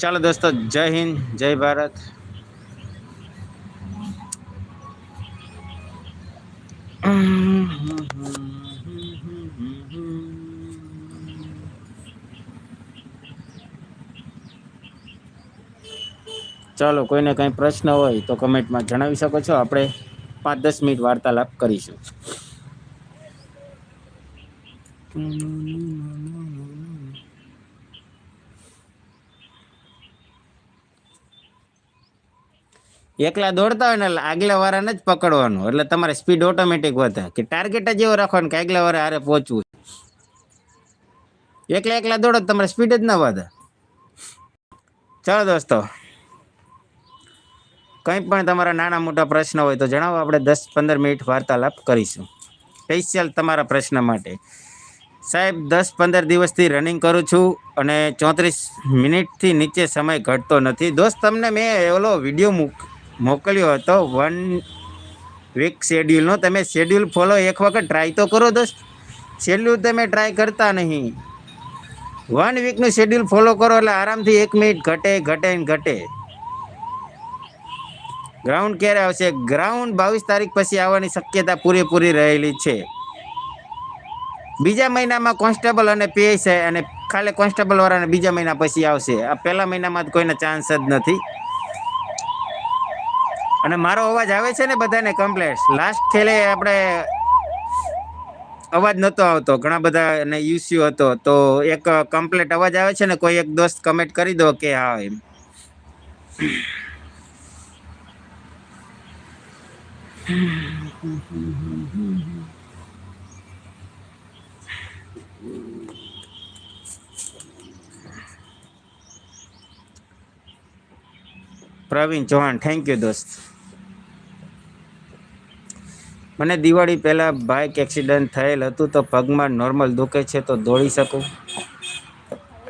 ચાલો દોસ્તો, જય હિન્દ, જય ભારત. ચાલો, કોઈને કંઈ પ્રશ્ન હોય તો કમેન્ટમાં જણાવી શકો છો. આપણે પાંચ દસ મિનિટ વાર્તાલાપ કરીશું. એકલા દોડતા હોય ને એટલે આગલા વાળાને જ પકડવાનું. એટલે તમારે સ્પીડ ઓટોમેટિક વધે કે ટાર્ગેટ જ એવો રાખવાનું કે આગલા વાળા હારે પહોંચવું એકલા એકલા દોડો તમારે સ્પીડ જ ના વધે ચાલો દોસ્તો. કંઈ પણ તમારા નાના મોટા પ્રશ્ન હોય તો જણાવો, આપણે દસ પંદર મિનિટ વાર્તાલાપ કરીશું. સ્પેશિયલ તમારા પ્રશ્ન માટે. સાહેબ, દસ પંદર દિવસથી રનિંગ કરું છું અને ચોત્રીસ મિનિટથી નીચે સમય ઘટતો નથી. દોસ્ત, તમને મેં ઓલો વીડિયો મૂક, મોકલ્યો હતો, વન વીક શેડ્યુલનો. તમે શેડ્યુલ ફોલો એક વખત ટ્રાય તો કરો દોસ્ત. શેડ્યુલ તમે ટ્રાય કરતા નહીં. વન વીકનું શેડ્યુલ ફોલો કરો એટલે આરામથી એક મિનિટ ઘટે ઘટે ને ઘટે. ગ્રાઉન્ડ ક્યારે આવશે? ગ્રાઉન્ડ બાવીસ તારીખ પછી આવવાની શક્યતા પૂરેપૂરી રહેલી છે. બીજા મહિનામાં કોન્સ્ટેબલ અને પીએસઆઈ અને ખાલી કોન્સ્ટેબલ વાળાને બીજા મહિના પછી આવશે. આ પહેલા મહિનામાં કોઈને ચાન્સ જ નથી. અને મારો અવાજ આવે છે ને બધાને કમ્પ્લેટ લાસ્ટ ખેલે આપણે અવાજ નહોતો આવતો. ઘણા બધા ને યુસ્યુ હતો. તો એક કમ્પ્લેટ અવાજ આવે છે ને, કોઈ એક દોસ્ત કમેન્ટ કરી દો કે હા એમ. પ્રવીણ ચૌહાણ થેન્ક યુ દોસ્ત. મને દિવાળી પહેલાં બાઇક એક્સિડન્ટ થયેલ હતું તો પગમાં નોર્મલ દુખે છે તો દોડી શકું?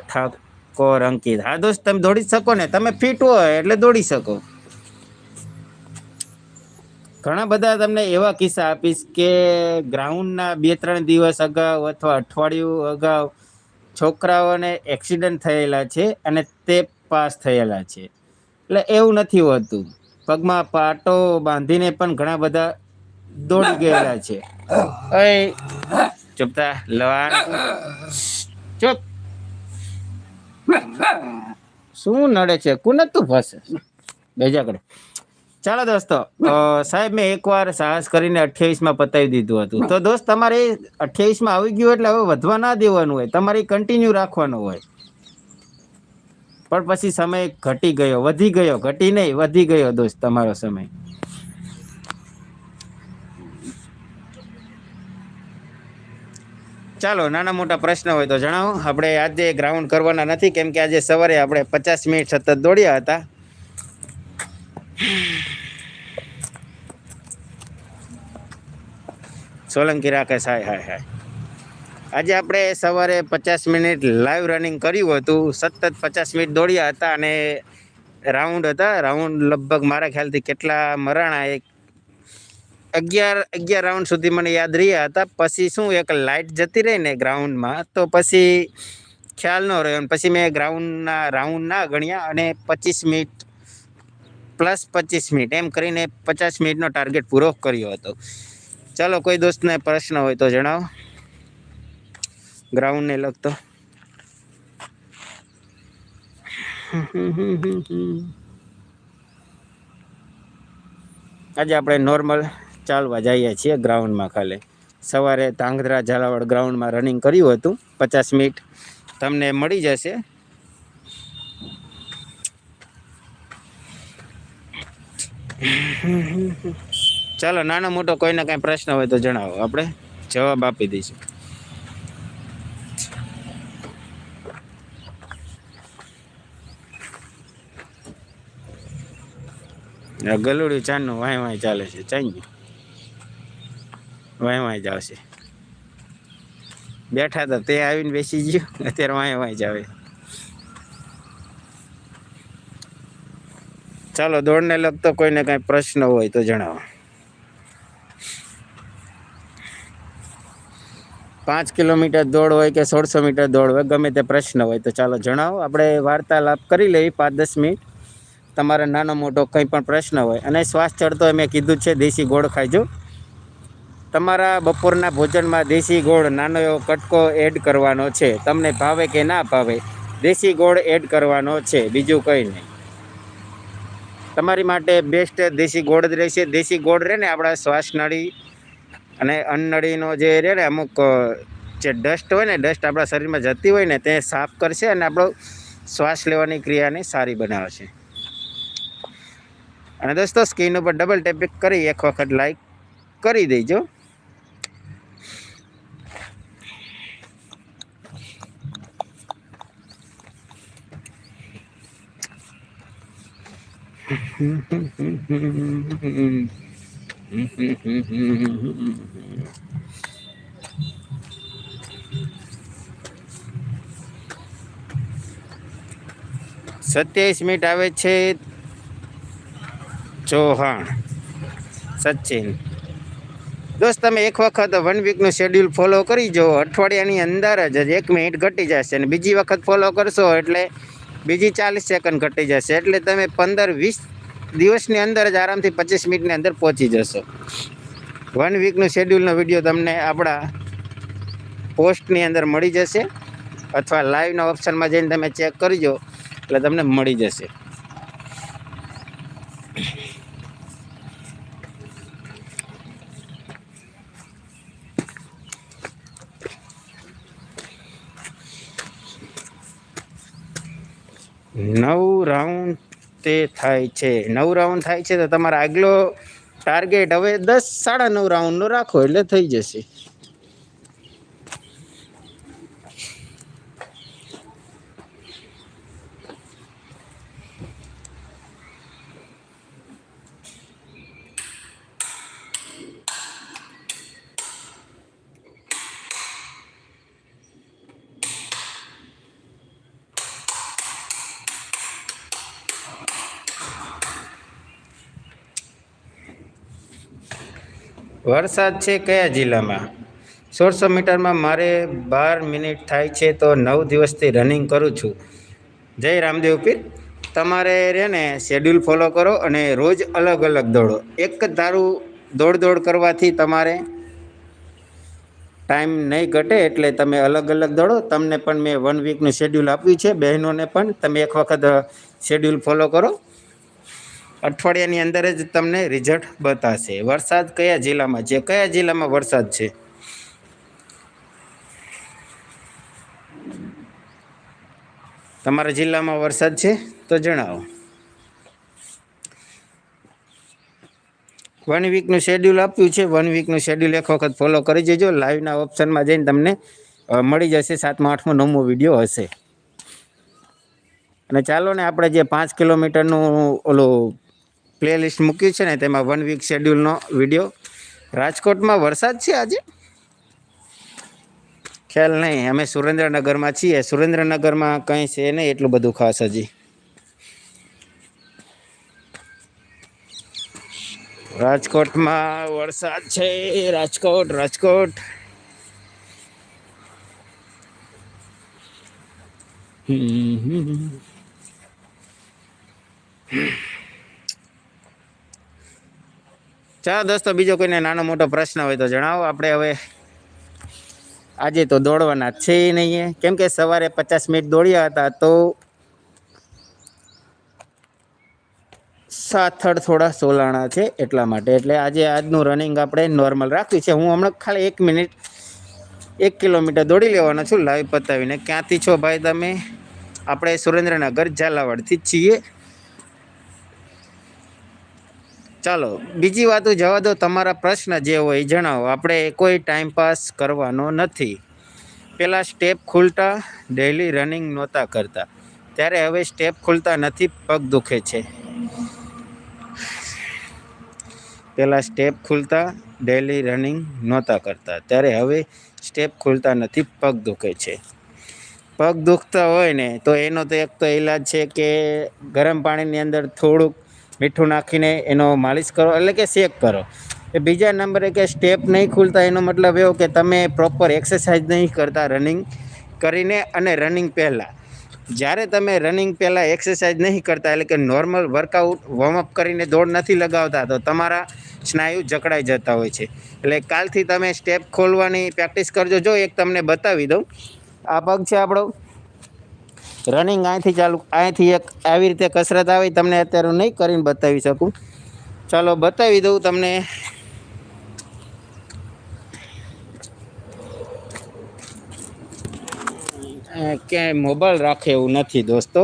ઠાકોર અંકિત. હા દોસ્ત, તમે દોડી શકો ને. તમે ફિટ હોય એટલે દોડી શકો. ઘણા બધા તમને એવા કિસ્સા આપીશ કે ગ્રાઉન્ડના બે, ત્રણ દિવસ અગાઉ અથવા અઠવાડિયું અગાઉ છોકરાઓને એક્સિડન્ટ થયેલા છે અને તે પાસ થયેલા છે. એટલે એવું નથી હોતું. પગમાં પાટો બાંધીને પણ ઘણા બધા દોડી ગયેલા છે. ઓય ચૂપતા લવાન ચૂપ. શું નડે છે? કુને તું ફસે. બેજા કરે ચાલો દોસ્તો સાહેબ, મેં એકવાર સાહસ કરીને અઠ્યાવીસમાં પતાવી દીધું હતું. તો દોસ્ત, તમારે અઠ્યાવીસમાં આવી ગયું એટલે હવે વધવા ના દેવાનું હોય, તમારે કન્ટિન્યુ રાખવાનું હોય. પણ પછી સમય ઘટી ગયો, વધી ગયો, ઘટી નહીં, વધી ગયો દોસ્ત તમારો સમય. ચાલો, નાના મોટા પ્રશ્ન હોય તો જણાવો. આપણે આજે ગ્રાઉન્ડ કરવાના નથી, કેમ કે આજે સવારે આપણે પચાસ મિનિટ સતત દોડ્યા હતા. સોલંકી રાકેશ હાય હાય હાય. આજે આપણે સવારે પચાસ મિનિટ લાઈવ રનિંગ કર્યું હતું. સતત પચાસ મિનિટ દોડ્યા હતા અને રાઉન્ડ હતા. રાઉન્ડ લગભગ મારા ખ્યાલથી કેટલા મરાણા એક અગિયાર અગિયાર રાઉન્ડ સુધી મને યાદ રહ્યા હતા. પછી શું એક લાઇટ જતી રહી ને ગ્રાઉન્ડમાં તો પછી ખ્યાલ ન રહ્યો અને પછી મેં ગ્રાઉન્ડના રાઉન્ડ ના ગણ્યા અને પચીસ મિનિટ પ્લસ પચીસ મિનિટ, એમ કરીને પચાસ મિનિટનો ટાર્ગેટ પૂરો કર્યો હતો. ચાલો, કોઈ દોસ્તને પ્રશ્ન હોય તો જણાવો. ગ્રાઉન્ડને લગતો. આજે આપણે નોર્મલ ચાલવા જઈએ છીએ ગ્રાઉન્ડમાં ખાલી. સવારે ધાંગધ્રા ઝાલાવાડ ગ્રાઉન્ડમાં રનિંગ કર્યું હતું, પચાસ મિનિટ. તમને મળી જશે. ચાલો, નાનો મોટો કોઈને કાંઈ પ્રશ્ન હોય તો જણાવો. આપણે જવાબ આપી દઈશું. ગલુડી ચાનું વાય વાય ચાલે છે. ચાઈ વાંય વાય જ આવશે. બેઠા હતા, તે આવીને બેસી ગયો. અત્યારે વાય વાય જ આવે. ચાલો, દોડને લગતો કોઈને કાંઈ પ્રશ્ન હોય તો જણાવો. પાંચ કિલોમીટર દોડ હોય કે સોળસો મીટર દોડ હોય, ગમે તે પ્રશ્ન હોય તો ચાલો જણાવો. આપણે વાર્તાલાપ કરી લઈએ પાંચ દસ મિનિટ. તમારે નાનો મોટો કંઈ પણ પ્રશ્ન હોય, અને શ્વાસ ચડતો મેં કીધું છે, દેશી ગોળ ખાઈજો તમારા બપોરના ભોજનમાં દેશી ગોળ નાનો એવો કટકો એડ કરવાનો છે. તમને ભાવે કે ના ભાવે, દેશી ગોળ એડ કરવાનો છે, બીજું કંઈ નહીં. તમારી માટે બેસ્ટ દેશી ગોળ જ રહેશે. દેશી ગોળ રહે ને આપણા શ્વાસ નળી અને અન્નળીનો જે રહે ને અમુક જે ડસ્ટ હોય ને ડસ્ટ આપણા શરીરમાં જતી હોય ને, તે સાફ કરશે અને આપણો શ્વાસ લેવાની ક્રિયાને સારી બનાવે છે અને દોસ્તો, સ્કીન ઉપર ડબલ ટેપિક કરી, એક વખત લાઈક કરી દેજો. સત્યાવીસ મિનિટ આવે છે ચૌહાણ. સચિન. દોસ્ત, તમે એક વખત વન વીકનું શેડ્યુલ ફોલો કરી જો. અઠવાડિયાની અંદર જ એક મિનિટ ઘટી જશે અને બીજી વખત ફોલો કરશો એટલે બીજી ચાલીસ સેકન્ડ ઘટી જશે. એટલે તમે પંદર વીસ દિવસની અંદર જ આરામથી પચીસ મિનિટની અંદર પહોંચી જશો. વન વીકનું શેડ્યુલનો વીડિયો તમને આપણા પોસ્ટની અંદર મળી જશે. અથવા લાઈવના ઓપ્શનમાં જઈને તમે ચેક કરજો, એટલે તમને મળી જશે નવ રાઉન્ડ તે થાય છે. નવ રાઉન્ડ થાય છે તો તમારો આગલો ટાર્ગેટ હવે દસ, સાડા નવ રાઉન્ડનો રાખો એટલે થઈ જશે. વરસાદ છે કયા જિલ્લામાં? સોળસો મીટરમાં મારે બાર મિનિટ થાય છે તો નવ દિવસથી રનિંગ કરું છું. જય રામદેવ પીર. તમારે રહેને શેડ્યુલ ફોલો કરો અને રોજ અલગ અલગ દોડો. એક જ ધારું દોડ દોડ કરવાથી તમારે ટાઈમ નહીં ઘટે એટલે તમે અલગ અલગ દોડો. તમને પણ મેં વન વીકનું શેડ્યુલ આપ્યું છે. બહેનોને પણ તમે એક વખત શેડ્યુલ ફોલો કરો. અઠવાડિયાની અંદર જ તમને રિઝલ્ટ બતાવશે વરસાદ કયા જિલ્લામાં છે? કયા જિલ્લામાં વરસાદ છે? તમારા જિલ્લામાં વરસાદ છે? તો જણાવો. વન વીકનું શેડ્યુલ આપ્યું છે. વન વીકનું શેડ્યુલ એક વખત ફોલો કરી જજો લાઈવના ઓપ્શનમાં જઈને તમને મળી જશે સાતમો, આઠમો, નવમો વીડિયો હશે. અને ચાલો ને આપણે જે પાંચ કિલોમીટરનું ઓલું પ્લેલિસ્ટ મૂકી છે ને તેમાં વન વીક શેડ્યુલનો વીડિયો રાજકોટમાં વરસાદ છે આજે? ખ્યાલ નહીં. અમે સુરેન્દ્રનગરમાં છીએ. સુરેન્દ્રનગરમાં કંઈ છે નહીં એટલું બધું ખાસ હજી. રાજકોટમાં વરસાદ છે. રાજકોટ રાજકોટ. હમ. ચાલો દોસ્તો, બીજો કોઈને નાનો મોટો પ્રશ્ન હોય તો જણાવો. આપણે હવે આજે તો દોડવાના છે નહીં કેમ કે સવારે પચાસ મિનિટ દોડ્યા હતા તો સાથળ થોડા સોલાણા છે એટલા માટે. એટલે આજે આજનું રનિંગ આપણે નોર્મલ રાખ્યું છે. હું હમણાં ખાલી એક મિનિટ, એક કિલોમીટર દોડી લેવાનો છું લાઈવ પતાવીને ક્યાંથી છો ભાઈ તમે? આપણે સુરેન્દ્રનગર, ઝાલાવાડથી છીએ. ચાલો, બીજી વાતો જવા દો તમારા પ્રશ્ન જે હોય એ જણાવો. આપણે કોઈ ટાઈમ પાસ કરવાનો નથી. પહેલાં સ્ટેપ ખુલતા ડેઈલી રનિંગ નહોતા કરતા. ત્યારે હવે સ્ટેપ ખુલતા નથી, પગ દુખે છે. પહેલાં સ્ટેપ ખુલતા ડેઈલી રનિંગ નહોતા કરતા. ત્યારે હવે સ્ટેપ ખુલતા નથી, પગ દુખે છે. પગ દુખતા હોય ને, તો એનો તો એક તો ઈલાજ છે કે ગરમ પાણીની અંદર થોડુંક મીઠું નાખીને એનો માલિશ કરો એટલે કે શેક કરો. એ બીજા નંબરે કે સ્ટેપ નહીં ખુલતા, એનો મતલબ એવો કે તમે પ્રોપર એક્સરસાઇઝ નહીં કરતા રનિંગ કરીને અને રનિંગ પહેલાં. જ્યારે તમે રનિંગ પહેલાં એક્સરસાઇઝ નહીં કરતા, એટલે કે નોર્મલ વર્કઆઉટ વોર્મઅપ કરીને દોડ નથી લગાવતા, તો તમારા સ્નાયુ જકડાઈ જતા હોય છે. એટલે કાલથી તમે સ્ટેપ ખોલવાની પ્રેક્ટિસ કરજો. જો એક તમને બતાવી દઉં. આ પગ છે આપણો. રનિંગ અહીંથી ચાલુ અહીંથી એક આવી રીતે કસરત આવી, તમને અત્યારે નહીં કરીને બતાવી શકું. ચાલો, બતાવી દઉં તમને. ક્યાંય મોબાઈલ રાખે એવું નથી દોસ્તો.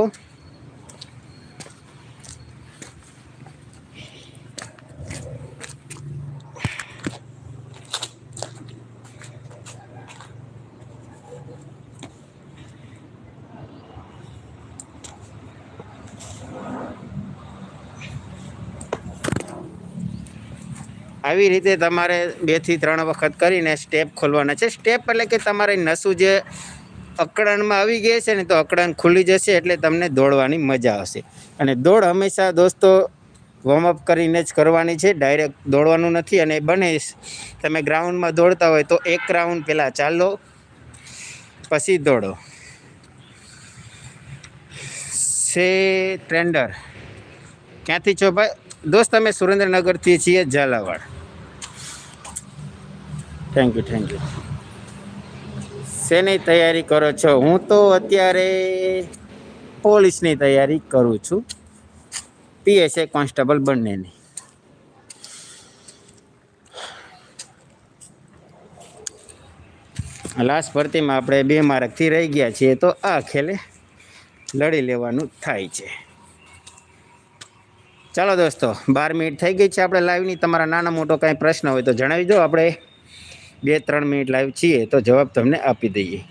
આવી રીતે તમારે બેથી ત્રણ વખત કરીને સ્ટેપ ખોલવાના છે. સ્ટેપ એટલે કે તમારે નસું જે અકડાણમાં આવી ગઈ છે ને તો અકળાણ ખુલી જશે એટલે તમને દોડવાની મજા આવશે. અને દોડ હંમેશા દોસ્તો વોર્મઅપ કરીને જ કરવાની છે. ડાયરેક્ટ દોડવાનું નથી અને બને તમે ગ્રાઉન્ડમાં દોડતા હોય તો એક રાઉન્ડ પહેલાં ચાલો, પછી દોડો. સે ટ્રેન્ડર, ક્યાંથી છો ભાઈ? દોસ્ત, અમે સુરેન્દ્રનગરથી છીએ Jhalawad. Thank you thank you શેની તૈયારી કરો છો? હું તો અત્યારે પોલીસની તૈયારી કરું છું. પીએસએ કોન્સ્ટેબલ બંનેની. લાસ્ટ ભરતીમાં આપણે બે માર્કથી રહી ગયા છીએ તો આ ખેલે લડી લેવાનું થાય છે. ચાલો દોસ્તો, બાર મિનિટ થઈ ગઈ છે આપણે લાઈવની. તમારા નાના મોટો કાંઈ પ્રશ્ન હોય તો જણાવી દો. આપણે બે ત્રણ મિનિટ લાઈવ છીએ તો જવાબ તમને આપી દઈએ.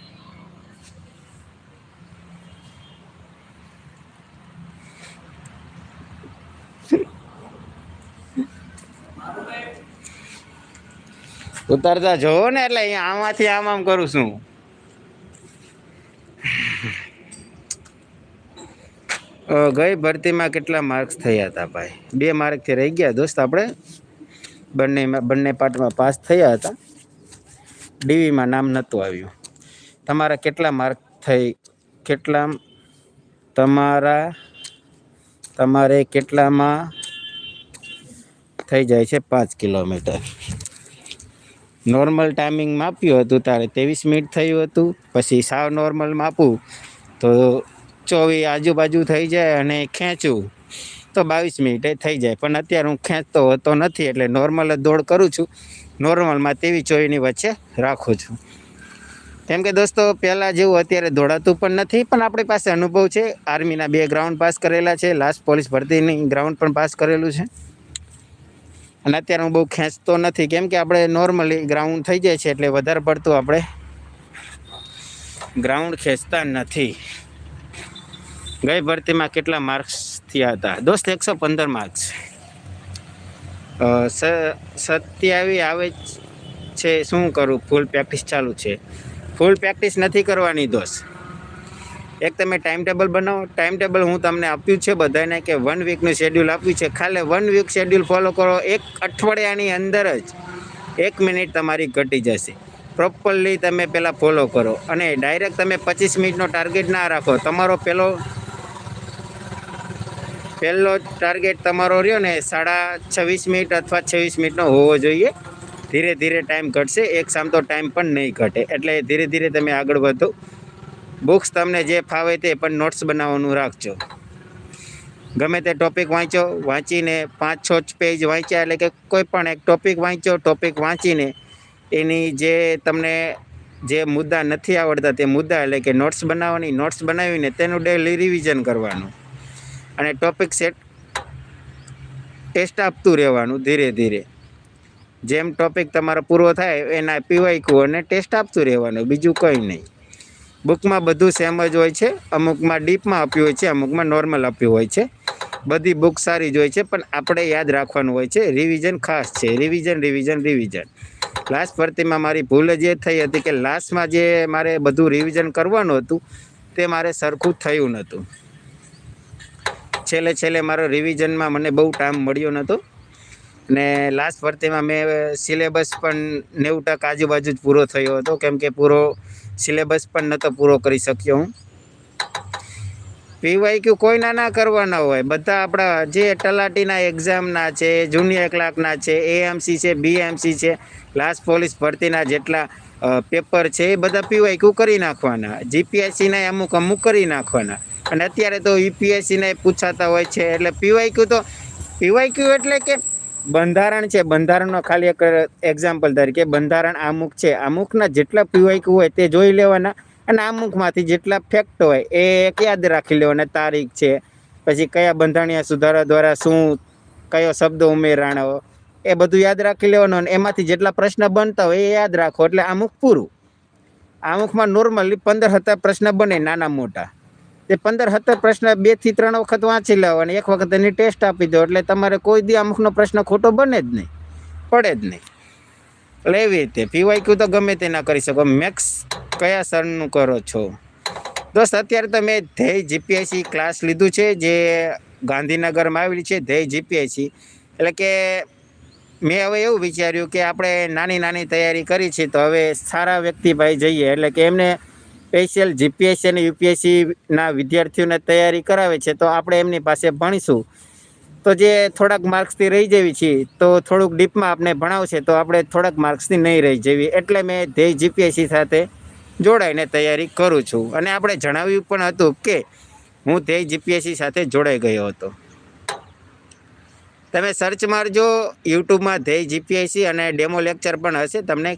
ઉતરતા જોવો ને એટલે અહીંયા આમાંથી આમ આમ કરું છું. ગઈ ભરતીમાં કેટલા માર્ક્સ થયા હતા ભાઈ? બે માર્કથી રહી ગયા દોસ્ત આપણે. બંનેમાં બંને પાર્ટમાં પાસ થયા હતા. ડીવીમાં નામ નહોતું આવ્યું. તમારા કેટલા માર્ક થઈ? કેટલા તમારા, તમારે કેટલામાં થઈ જાય છે? પાંચ કિલોમીટર. નોર્મલ ટાઈમિંગ માપ્યું હતું તારે. ત્રેવીસ મિનિટ થયું હતું. પછી સાવ નોર્મલ માપું તો ચોવીસ આજુબાજુ થઈ જાય અને ખેંચું તો બાવીસ મિનિટે થઈ જાય. પણ અત્યારે હું ખેંચતો હોતો નથી એટલે નોર્મલ જ દોડ કરું છું. નોર્મલમાં તેવી ચોવીની વચ્ચે રાખું છું. કેમ કે દોસ્તો, પહેલાં જેવું અત્યારે દોડાતું પણ નથી, પણ આપણી પાસે અનુભવ છે. આર્મીના બે ગ્રાઉન્ડ પાસ કરેલા છે. લાસ્ટ પોલીસ ભરતીની ગ્રાઉન્ડ પણ પાસ કરેલું છે. અને અત્યારે હું બહુ ખેંચતો નથી. કેમ કે આપણે નોર્મલી ગ્રાઉન્ડ થઈ જાય છે એટલે વધારે પડતું આપણે ગ્રાઉન્ડ ખેંચતા નથી. ગઈ ભરતીમાં કેટલા માર્ક્સ થયા હતા? દોસ્ત, એકસો પંદર માર્ક્સ સત્યાવી આવે છે, શું કરું? ફૂલ પ્રેક્ટિસ ચાલુ છે. ફૂલ પ્રેક્ટિસ નથી કરવાની, દોસ્ત. એક તમે ટાઈમ ટેબલ બનાવો. ટાઈમ ટેબલ હું તમને આપ્યું છે બધાને કે વન વીકનું શેડ્યુલ આપ્યું છે. ખાલી વન વીક શેડ્યુલ ફોલો કરો. એક અઠવાડિયાની અંદર જ એક મિનિટ તમારી ઘટી જશે. પ્રોપરલી તમે પહેલાં ફોલો કરો. અને ડાયરેક્ટ તમે પચીસ મિનિટનો ટાર્ગેટ ના રાખો. તમારો પહેલો પહેલો ટાર્ગેટ તમારો રહ્યો ને સાડા છવ્વીસ મિનિટ અથવા છવ્વીસ મિનિટનો હોવો જોઈએ. ધીરે ધીરે ટાઈમ ઘટશે, એક સામતો ટાઈમ પણ નહીં ઘટે. એટલે ધીરે ધીરે તમે આગળ વધો. બુક્સ તમને જે ફાવે તે પણ નોટ્સ બનાવવાનું રાખજો. ગમે તે ટોપિક વાંચો, વાંચીને પાંચ, છ પેજ વાંચ્યા એટલે કે કોઈ પણ એક ટોપિક વાંચો ટોપિક વાંચીને એની જે તમને જે મુદ્દા નથી આવડતા તે મુદ્દા એટલે કે નોટ્સ બનાવવાની નોટ્સ બનાવીને તેનું ડેલી રિવિઝન કરવાનું. અને ટોપિક સેટ ટેસ્ટ આપતું રહેવાનું ધીરે ધીરે. જેમ ટોપિક તમારો પૂરો થાય, એના પીવાયકું અને ટેસ્ટ આપતું રહેવાનું, બીજું કંઈ નહીં. બુકમાં બધું સેમ જ હોય છે, અમુકમાં ડીપમાં આપ્યું હોય છે, અમુકમાં નોર્મલ આપ્યું હોય છે. બધી બુક સારી જ હોય છે, પણ આપણે યાદ રાખવાનું હોય છે રિવિઝન ખાસ છે રિવિઝન રિવિઝન રિવિઝન લાસ્ટ ભરતીમાં મારી ભૂલ જ એ થઈ હતી કે લાસ્ટમાં જે મારે બધું રિવિઝન કરવાનું હતું, તે મારે સરખું થયું નહોતું. છેલ્લે છેલ્લે મારો રિવિઝનમાં મને બહુ ટાઈમ મળ્યો નહોતો. ને લાસ્ટ ભરતીમાં મેં સિલેબસ પણ નેવું ટકા આજુબાજુ જ પૂરો થયો હતો. કેમ કે પૂરો સિલેબસ પણ નહોતો પૂરો કરી શક્યો હું. પીવાયક્યુ કોઈના ના કરવાના હોય. બધા આપણા જે તલાટીના એક્ઝામના છે જુનિયર ક્લાર્કના છે એએમસી છે બીએમસી છે લાસ્ટ પોલીસ ભરતીના જેટલા પેપર છે, એ બધા પીવાયક્યુ કરી નાખવાના? જીપીએસસીના અમુક અમુક કરી નાખવાના. અને અત્યારે તો યુપીએસસીને પૂછાતા હોય છે, એટલે પીવાયક્યુ તો પીવાયક્યુ એટલે કે બંધારણ છે, બંધારણનો ખાલી એક એક્ઝામ્પલ તરીકે બંધારણ અમુક છે. અમુકના જેટલા પીવાયક્યુ હોય તે જોઈ લેવાના અને અમુકમાંથી જેટલા ફેક્ટ હોય એ એક યાદ રાખી લેવાના, તારીખ છે, પછી કયા બંધારણીય સુધારા દ્વારા શું, કયો શબ્દ ઉમેરાણો, એ બધું યાદ રાખી લેવાનું અને એમાંથી જેટલા પ્રશ્ન બનતા હોય એ યાદ રાખો, એટલે અમુક પૂરું. અમુકમાં નોર્મલી પંદર હતા પ્રશ્ન બને નાના મોટા. તે પંદર, સત્તર પ્રશ્ન બેથી ત્રણ વખત વાંચી લેવા અને એક વખત એની ટેસ્ટ આપી દો. એટલે તમારે કોઈ દી અમુકનો પ્રશ્ન ખોટો બને જ નહીં. પડે જ નહીં. એટલે એવી રીતે પીવાયક્યુ તો ગમે તે ના કરી શકો. મેક્સ કયા સરનું કરો છો? દોસ્ત, અત્યારે તો મેં ધ્યેય જીપીએસસી ક્લાસ લીધું છે, જે ગાંધીનગરમાં આવેલી છે, ધ્યેય જીપીએસસી એટલે કે મેં હવે એવું વિચાર્યું કે આપણે નાની નાની તૈયારી કરી છે, તો હવે સારા વ્યક્તિ ભાઈ જઈએ. એટલે કે એમને સ્પેશિયલ જીપીએસસી અને યુપીએસસીના વિદ્યાર્થીઓને તૈયારી કરાવે છે, તો આપણે એમની પાસે ભણીશું. તો જે થોડાક માર્ક્સથી રહી જેવી છે તો થોડુંક ડીપમાં આપણે ભણાવશે, તો આપણે થોડાક માર્ક્સથી નહીં રહી જેવી. એટલે મેં ધ્યેય જીપીએસસી સાથે જોડાઈને તૈયારી કરું છું. અને આપણે જણાવ્યું પણ હતું કે, હું ધ્યેય જીપીએસસી સાથે જોડાઈ ગયો હતો. તમે સર્ચ મારજો યુટ્યુબમાં ધ્યેય જીપીએસસી અને ડેમો લેક્ચર પણ હશે, તમને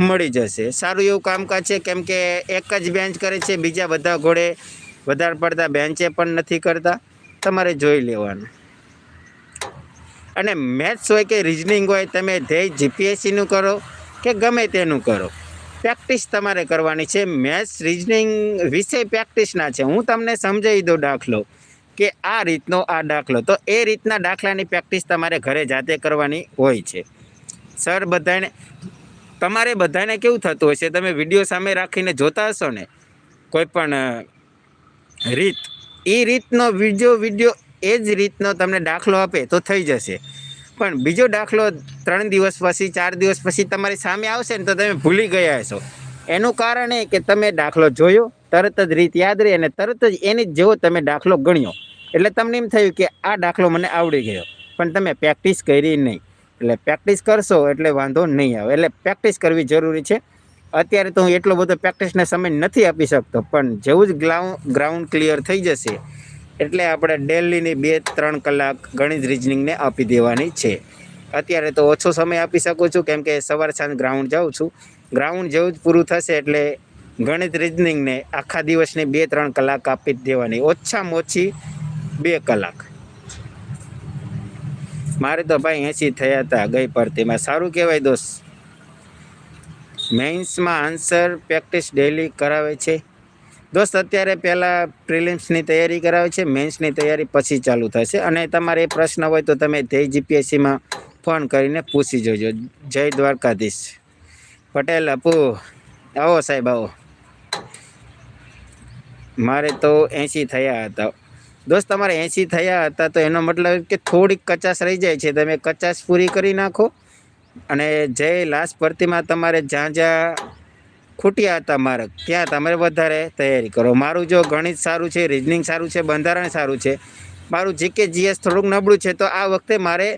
મળી જશે. સારું એવું કામકાજ છે, કેમ કે એક જ બેન્ચ કરે છે, બીજા બધા ઘોડે વધારે પડતા બેન્ચે પણ નથી કરતા. તમારે જોઈ લેવાનું. અને મેથ્સ હોય કે રિઝનિંગ હોય, તમે ધ્યેય જીપીએસસીનું કરો કે ગમે તેનું કરો. પ્રેક્ટિસ તમારે કરવાની છે. મેથ્સ રિઝનિંગ વિષય પ્રેક્ટિસના છે. હું તમને સમજાવી દઉં દાખલો કે આ રીતનો આ દાખલો. તો એ રીતના દાખલાની પ્રેક્ટિસ તમારે ઘરે જાતે કરવાની હોય છે. સર બધાને તમારે બધાને કેવું થતું હશે? તમે વીડિયો સામે રાખીને જોતા હશો ને, કોઈ પણ રીત, એ રીતનો બીજો વીડિયો એ જ રીતનો તમને દાખલો આપે તો થઈ જશે. પણ બીજો દાખલો ત્રણ દિવસ પછી, ચાર દિવસ પછી તમારી સામે આવશે ને તો તમે ભૂલી ગયા હશો. એનું કારણ એ કે તમે દાખલો જોયો, તરત જ રીત યાદ રહી અને તરત જ એની જેવો તમે દાખલો ગણ્યો. એટલે તમને એમ થયું કે આ દાખલો મને આવડી ગયો, પણ તમે પ્રેક્ટિસ કરી નહીં. એટલે પ્રેક્ટિસ કરશો એટલે વાંધો નહીં આવે. એટલે પ્રેક્ટિસ કરવી જરૂરી છે. અત્યારે તો હું એટલો બધો પ્રેક્ટિસને સમય નથી આપી શકતો, પણ જેવું જ ગ્રાઉન્ડ ગ્રાઉન્ડ ક્લિયર થઈ જશે, એટલે આપણે ડેલીની બે ત્રણ કલાક ગણિત રિઝનિંગને આપી દેવાની છે. અત્યારે તો ઓછો સમય આપી શકું છું, કેમ કે સવાર સાંજ ગ્રાઉન્ડ જાઉં છું. ગ્રાઉન્ડ જેવું જ પૂરું થશે એટલે ગણિત રિઝનિંગને આખા દિવસની બે ત્રણ કલાક આપી દેવાની, ઓછામાં ઓછી બે કલાક. મારે તો ભાઈ એંસી થયા હતા ગઈ ભરતીમાં. સારું કહેવાય દોસ્ત. મેઇન્સમાં આન્સર પ્રેક્ટિસ ડેલી કરાવે છે. દોસ્ત, અત્યારે પહેલાં પ્રિલિમ્સની તૈયારી કરાવે છે મેન્સની તૈયારી પછી ચાલુ થશે. અને તમારે એ પ્રશ્ન હોય તો તમે ધ્યેય જીપીએસસીમાં ફોન કરીને પૂછી જોજો. જય દ્વારકાધીશ. પટેલ અપુ, આવો સાહેબ, આવો. મારે તો એંસી થયા હતા. દોસ્ત, તમારે એંસી થયા હતા તો એનો મતલબ કે થોડીક કચાશ રહી જાય છે. તમે કચાશ પૂરી કરી નાખો અને જે લાસ્ટ ભરતીમાં તમારે જ્યાં જ્યાં ખૂટ્યા હતા માર્ક ત્યાં તમારે વધારે તૈયારી કરો. મારું જો ગણિત સારું છે રિઝનિંગ સારું છે, બંધારણ સારું છે, મારું જીકે જીએસ થોડુંક નબળું છે, તો આ વખતે મારે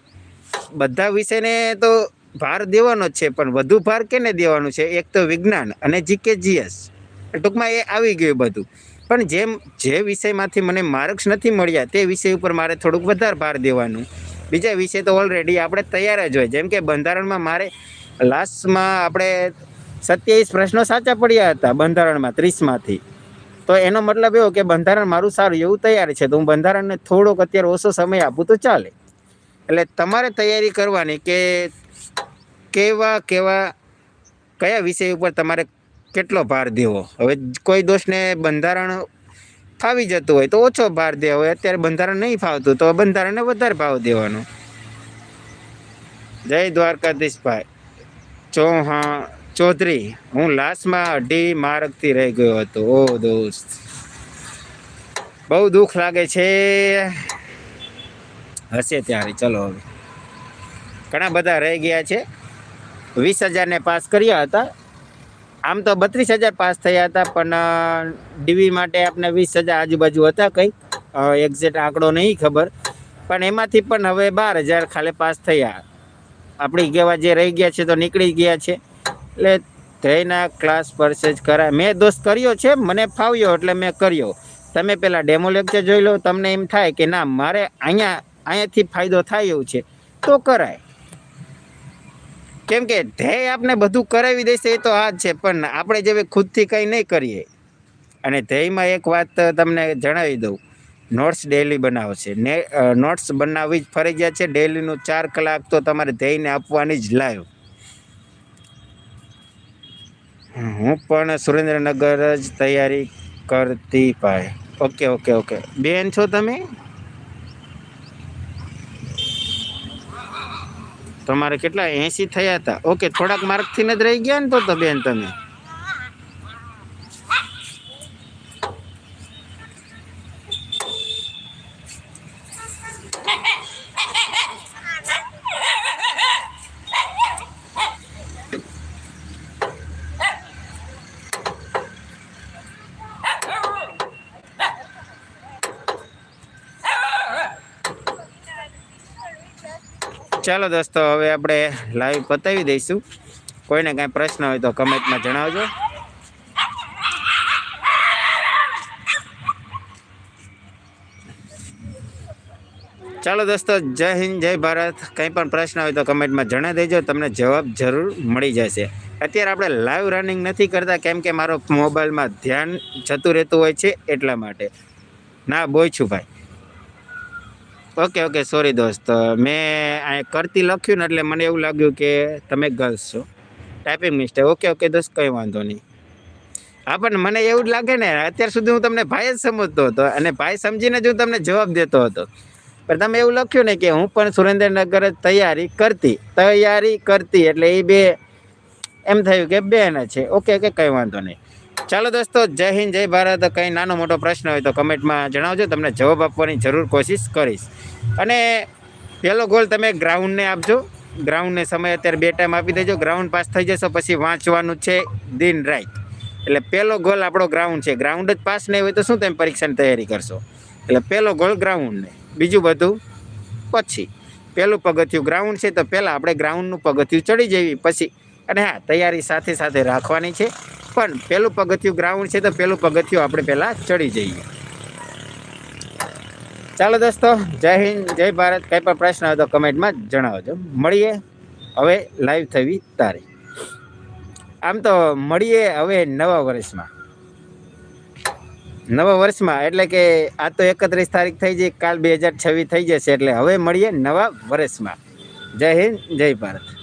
બધા વિષયને તો ભાર દેવાનો જ છે, પણ વધુ ભાર કેને દેવાનું છે? એક તો વિજ્ઞાન અને જીકે જીએસ ટૂંકમાં એ આવી ગયું બધું. પણ જેમ જે વિષયમાંથી મને માર્ક્સ નથી મળ્યા તે વિષય ઉપર મારે થોડુંક વધારે ભાર દેવાનું. બીજા વિષય તો ઓલરેડી આપણે તૈયાર જ હોય. જેમ કે બંધારણમાં મારે લાસ્ટમાં આપણે સત્યાવીસ પ્રશ્નો સાચા પડ્યા હતા બંધારણમાં, ત્રીસમાંથી. તો એનો મતલબ એવો કે બંધારણ મારું સારું એવું તૈયાર છે, તો હું બંધારણને થોડોક અત્યારે ઓછો સમય આપું તો ચાલે. એટલે તમારે તૈયારી કરવાની કે કેવા કેવા, કયા વિષય ઉપર તમારે કેટલો ભાર દેવો? હવે કોઈ દોષને બંધારણ ફાવી જતું હોય તો ઓછો ભાર દેવો હોય અત્યારે બંધારણ નહીં ફાવતું તો બંધારણને વધારે ભાવ દેવાનો. જય દ્વારકાધીશભાઈ ચૌહાણ ચૌધરી, હું લાસ્ટમાં અઢી માર્ગથી રહી ગયો હતો. ઓ દોસ્ત. બહુ દુઃખ લાગે છે. હશે ત્યારે, ચલો હવે. ઘણા બધા રહી ગયા છે. વીસ હજારને પાસ કર્યા હતા. આમ તો બત્રીસ હજાર પાસ થયા હતા, પણ ડીવી માટે આપણે વીસ હજાર આજુબાજુ હતા કંઈ. એક્ઝેક્ટ આંકડો નહીં ખબર. પણ એમાંથી પણ હવે બાર હજાર ખાલી પાસ થયા. આપણી કેવા જે રહી ગયા છે તો નીકળી ગયા છે. એટલે ધ્યેયના ક્લાસ પરચેજ કરાય. મેં દોસ્ત કર્યો છે, મને ફાવ્યો એટલે મેં કર્યો. તમે પહેલાં ડેમો લેક્ચર જોઈ લો, તમને એમ થાય કે ના, મારે અહીંયા, અહીંયાથી ફાયદો થાય એવું છે. તો કરાય. કેમ કે ધ્યેય આપણે બધું કરાવી દેશે એ તો આ જ છે, પણ આપણે જેવી ખુદથી કંઈ નહીં કરીએ. અને ધ્યેયમાં એક વાત તમને જણાવી દઉં. નોટ્સ ડેલી બનાવશે ને નોટ્સ બનાવવી જ ફરજિયાત છે. ડેલીનું ચાર કલાક તો તમારે ધ્યેયને આપવાની જ લાયો. હું પણ સુરેન્દ્રનગર જ તૈયારી કરતી ભાઈ. Okay okay okay. બેન છો તમે? તમારે કેટલા? એંસી થયા હતા. ઓકે, થોડાક માર્કથી જ રહી ગયા ને તો બેન તમે. ચાલો દોસ્તો, હવે આપણે લાઈવ પતાવી દઈશું. કોઈને કાંઈ પ્રશ્ન હોય તો કમેન્ટમાં જણાવજો. ચાલો દોસ્તો, જય હિન્દ, જય ભારત. કંઈ પણ પ્રશ્ન હોય તો કમેન્ટમાં જણાવી દેજો. તમને જવાબ જરૂર મળી જશે. અત્યારે આપણે લાઈવ રનિંગ નથી કરતા, કેમ કે મારો મોબાઈલમાં ધ્યાન જતું રહેતું હોય છે એટલા માટે. ના બોય છું ભાઈ. ઓકે ઓકે સોરી દોસ્ત. મેં આ કરતી લખ્યું ને એટલે મને એવું લાગ્યું કે તમે ગર્લ્સ છો. ટાઈપિંગ મિસ્ટેક ઓકે ઓકે દોસ્ત, કંઈ વાંધો નહીં. હા, પણ મને એવું જ લાગે ને, અત્યાર સુધી હું તમને ભાઈ જ સમજતો હતો અને ભાઈ સમજીને જ હું તમને જવાબ દેતો હતો. પણ તમે એવું લખ્યું ને કે હું પણ સુરેન્દ્રનગર જ તૈયારી કરતી તૈયારી કરતી, એટલે એ બે, એમ થયું કે બેન છે. ઓકે ઓકે કંઈ વાંધો નહીં. ચાલો દોસ્તો, જય હિન્દ, જય ભારત. કંઈ નાનો મોટો પ્રશ્ન હોય તો કમેન્ટમાં જણાવજો, તમને જવાબ આપવાની જરૂર કોશિશ કરીશ. અને પહેલો ગોલ તમે ગ્રાઉન્ડને આપજો. ગ્રાઉન્ડને સમય અત્યારે બે ટાઈમ આપી દેજો. ગ્રાઉન્ડ પાસ થઈ જશો, પછી વાંચવાનું છે દિન રાત. એટલે પહેલો ગોલ આપણો ગ્રાઉન્ડ છે. ગ્રાઉન્ડ જ પાસ નહીં હોય તો શું તમે પરીક્ષાની તૈયારી કરશો? એટલે પહેલો ગોલ ગ્રાઉન્ડને બીજું બધું પછી. પહેલું પગથિયું ગ્રાઉન્ડ છે તો પહેલાં આપણે ગ્રાઉન્ડનું પગથિયું ચડી જવી. પછી અને હા, તૈયારી સાથે સાથે રાખવાની છે. પણ પહેલું પગથિયું ગ્રાઉન્ડ છે તો પહેલું પગથિયું આપણે પહેલાં ચડી જઈએ. ચાલો દોસ્તો, જય હિન્દ, જય ભારત. કંઈ પણ પ્રશ્ન હોય તો કમેન્ટમાં જણાવજો. મળીએ હવે લાઈવ થવી તારે આમ તો મળીએ હવે નવા વર્ષમાં. નવા વર્ષમાં એટલે કે આ તો એકત્રીસ તારીખ થઈ જઈ કાલ બે હજાર છવ્વીસ થઈ જશે એટલે હવે મળીએ નવા વર્ષમાં. જય હિન્દ, જય ભારત.